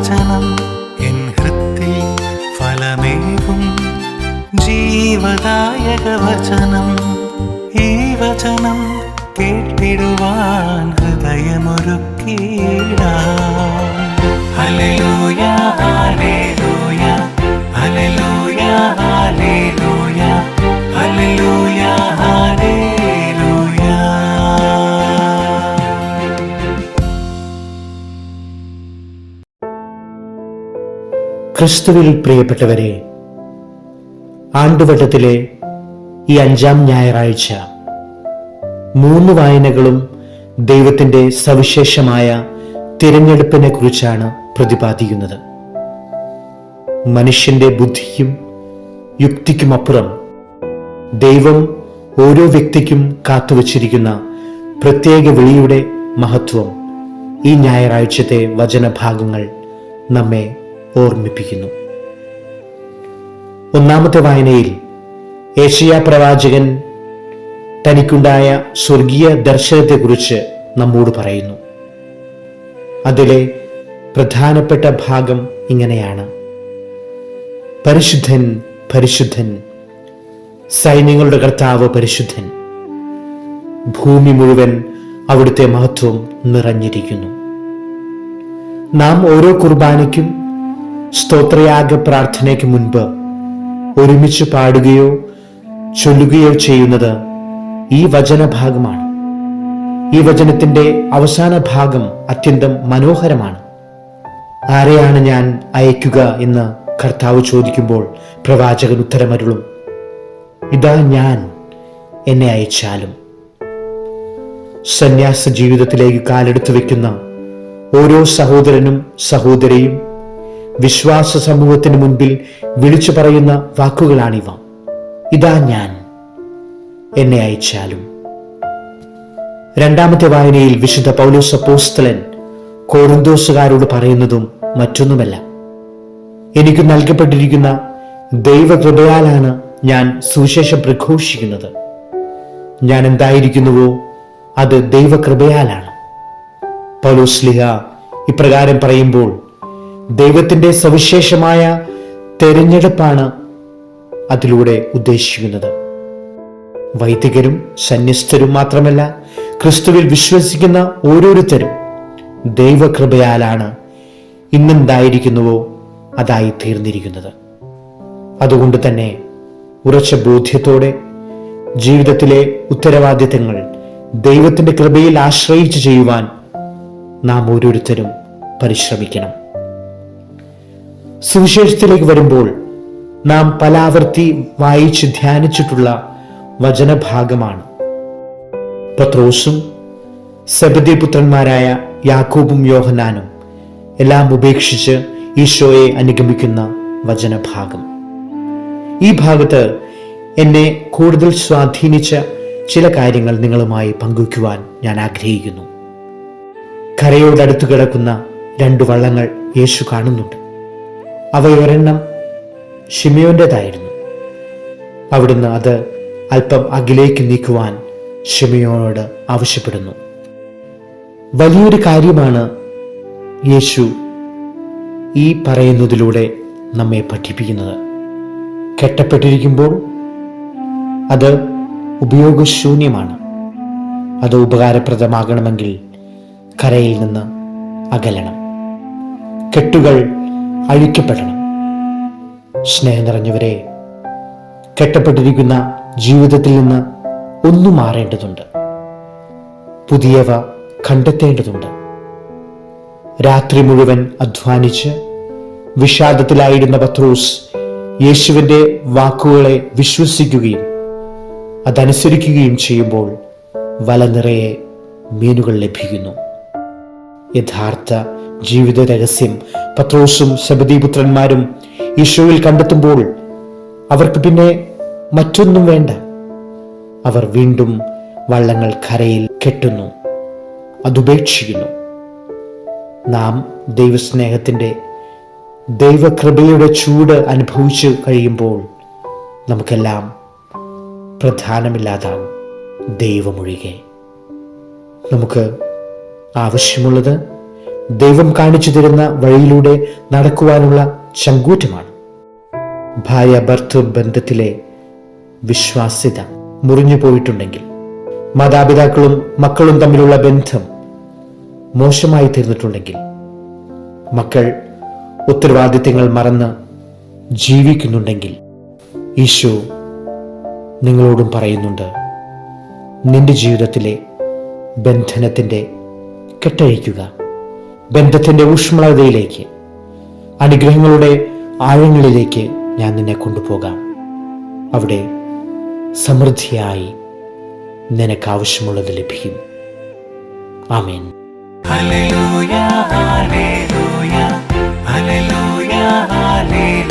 വചനം എൻ ഹൃത്തിൽ ഫലമേകും ജീവദായക വചനം ഈ വചനം കേട്ടിടുവാൻ ഹൃദയമൊരുക്കിയിടാം ഹല്ലേലൂയ ക്രിസ്തുവിൽ പ്രിയപ്പെട്ടവരെ ആണ്ടുവട്ടത്തിലെ ഈ അഞ്ചാം ഞായറാഴ്ച മൂന്ന് വായനകളും ദൈവത്തിന്റെ സവിശേഷമായ തിരഞ്ഞെടുപ്പിനെ കുറിച്ചാണ് പ്രതിപാദിക്കുന്നത്. മനുഷ്യന്റെ ബുദ്ധിക്കും യുക്തിക്കുമപ്പുറം ദൈവം ഓരോ വ്യക്തിക്കും കാത്തുവച്ചിരിക്കുന്ന പ്രത്യേക വിളിയുടെ മഹത്വം ഈ ഞായറാഴ്ചത്തെ വചനഭാഗങ്ങൾ നമ്മെ ഓർമ്മിപ്പിക്കുന്നു. ഒന്നാമത്തെ വായനയിൽ ഏഷ്യ പ്രവാചകൻ തനിക്കുണ്ടായ സ്വർഗീയ ദർശനത്തെക്കുറിച്ച് നമ്മോട് പറയുന്നു. അതിലെ പ്രധാനപ്പെട്ട ഭാഗം ഇങ്ങനെയാണ്. പരിശുദ്ധൻ പരിശുദ്ധൻ സൈന്യങ്ങളുടെ കർത്താവ് പരിശുദ്ധൻ ഭൂമി മുഴുവൻ അവിടുത്തെ മഹത്വം നിറഞ്ഞിരിക്കുന്നു. നാം ഓരോ കുർബാനയ്ക്കും സ്തോത്രയാഗ പ്രാർത്ഥനയ്ക്ക് മുൻപ് ഒരുമിച്ച് പാടുകയോ ചൊല്ലുകയോ ചെയ്യുന്നത് ഈ വചനഭാഗമാണ്. ഈ വചനത്തിന്റെ അവസാന ഭാഗം അത്യന്തം മനോഹരമാണ്. ആരെയാണ് ഞാൻ അയക്കുക എന്ന് കർത്താവ് ചോദിക്കുമ്പോൾ പ്രവാചകൻ ഉത്തരമരുളും. ഇതാ ഞാൻ എന്നെ അയച്ചാലും. സന്യാസ ജീവിതത്തിലേക്ക് കാലെടുത്തു വെക്കുന്ന ഓരോ സഹോദരനും സഹോദരിയും വിശ്വാസ സമൂഹത്തിന് മുൻപിൽ വിളിച്ചു പറയുന്ന വാക്കുകളാണിവ. ഇതാ ഞാൻ. എന്നെ അയച്ചാലും. രണ്ടാമത്തെ വായനയിൽ വിശുദ്ധ പൗലോസ് അപ്പോസ്തലൻ കോറിന്തോസുകാരോട് പറയുന്നതും മറ്റൊന്നുമല്ല. എനിക്ക് നൽകപ്പെട്ടിരിക്കുന്ന ദൈവകൃപയാലാണ് ഞാൻ സുവിശേഷം പ്രഘോഷിക്കുന്നത്. ഞാൻ എന്തായിരിക്കുന്നുവോ അത് ദൈവകൃപയാലാണ്. പൗലോസ്ലിഹ ഇപ്രകാരം പറയുമ്പോൾ ദൈവത്തിന്റെ സവിശേഷമായ തെരഞ്ഞെടുപ്പാണ് അതിലൂടെ ഉദ്ദേശിക്കുന്നത്. വൈദികരും സന്യസ്തരും മാത്രമല്ല ക്രിസ്തുവിൽ വിശ്വസിക്കുന്ന ഓരോരുത്തരും ദൈവകൃപയാലാണ് ഇന്നെന്തായിരിക്കുന്നുവോ അതായി തീർന്നിരിക്കുന്നത് അതുകൊണ്ട് തന്നെ ഉറച്ച ബോധ്യത്തോടെ ജീവിതത്തിലെ ഉത്തരവാദിത്തങ്ങൾ ദൈവത്തിന്റെ കൃപയിൽ ആശ്രയിച്ച് ചെയ്യുവാൻ നാം ഓരോരുത്തരും പരിശ്രമിക്കണം. സുവിശേഷത്തിലേക്ക് വരുമ്പോൾ നാം പലാവർത്തി വായിച്ച് ധ്യാനിച്ചിട്ടുള്ള വചനഭാഗമാണ്. പത്രോസും സബദി പുത്രന്മാരായ യാക്കോബും യോഹനാനും എല്ലാം ഉപേക്ഷിച്ച് ഈശോയെ അനുഗമിക്കുന്ന വചനഭാഗം. ഈ ഭാഗത്ത് എന്നെ കൂടുതൽ സ്വാധീനിച്ച ചില കാര്യങ്ങൾ നിങ്ങളുമായി പങ്കുവയ്ക്കുവാൻ ഞാൻ ആഗ്രഹിക്കുന്നു. കരയോടടുത്തു കിടക്കുന്ന രണ്ട് വള്ളങ്ങൾ യേശു കാണുന്നുണ്ട്. അവയൊരെണ്ണം ഷിമയോന്റെതായിരുന്നു അവിടുന്ന് അത് അല്പം അകിലേക്ക് നീക്കുവാൻ ഷിമയോനോട് ആവശ്യപ്പെടുന്നു. വലിയൊരു കാര്യമാണ് യേശു ഈ പറയുന്നതിലൂടെ നമ്മെ പഠിപ്പിക്കുന്നത്. കെട്ടപ്പെട്ടിരിക്കുമ്പോൾ അത് ഉപയോഗശൂന്യമാണ്. അത് ഉപകാരപ്രദമാകണമെങ്കിൽ കരയിൽ നിന്ന് അകലണം. കെട്ടുകൾ അഴിക്കപ്പെടണം. സ്നേഹം നിറഞ്ഞവരെ കെട്ടപ്പെട്ടിരിക്കുന്ന ജീവിതത്തിൽ നിന്ന് ഒന്നു മാറേണ്ടതുണ്ട്. പുതിയവ കണ്ടെത്തേണ്ടതുണ്ട്. രാത്രി മുഴുവൻ അധ്വാനിച്ച് വിഷാദത്തിലായിരുന്ന പത്രോസ് യേശുവിന്റെ വാക്കുകളെ വിശ്വസിക്കുകയും അതനുസരിക്കുകയും ചെയ്യുമ്പോൾ വല നിറയെ മീനുകൾ ലഭിക്കുന്നു. യഥാർത്ഥ ജീവിത രഹസ്യം പത്രോസും ശബദീപുത്രന്മാരും ഈശോയിൽ കണ്ടെത്തുമ്പോൾ അവർക്ക് പിന്നെ മറ്റൊന്നും വേണ്ട. അവർ വീണ്ടും വള്ളങ്ങൾ കരയിൽ കെട്ടുന്നു. അതുപേക്ഷിക്കുന്നു. നാം ദൈവസ്നേഹത്തിന്റെ ദൈവകൃപയുടെ ചൂട് അനുഭവിച്ചു കഴിയുമ്പോൾ നമുക്കെല്ലാം പ്രധാനമില്ലാതാവും ദൈവമൊഴികെ. നമുക്ക് ആവശ്യമുള്ളത് ദൈവം കാണിച്ചു തരുന്ന വഴിയിലൂടെ നടക്കുവാനുള്ള ചങ്കൂറ്റമാണ്. ഭാര്യ ഭർത്തൃ ബന്ധത്തിലെ വിശ്വാസ്യത മുറിഞ്ഞു പോയിട്ടുണ്ടെങ്കിൽ മാതാപിതാക്കളും മക്കളും തമ്മിലുള്ള ബന്ധം മോശമായി തീർന്നിട്ടുണ്ടെങ്കിൽ മക്കൾ ഉത്തരവാദിത്തങ്ങൾ മറന്ന് ജീവിക്കുന്നുണ്ടെങ്കിൽ ഈശോ നിങ്ങളോടും പറയുന്നുണ്ട് നിന്റെ ജീവിതത്തിലെ ബന്ധനത്തിന്റെ കെട്ടഴിക്കുക. ബന്ധത്തിന്റെ ഊഷ്മളതയിലേക്ക് അനുഗ്രഹങ്ങളുടെ ആഴങ്ങളിലേക്ക് ഞാൻ നിന്നെ കൊണ്ടുപോകാം. അവിടെ സമൃദ്ധിയായി നിനക്ക് ആവശ്യമുള്ളത് ലഭിക്കും. ആമേൻ. Hallelujah, hallelujah, hallelujah, hallelujah.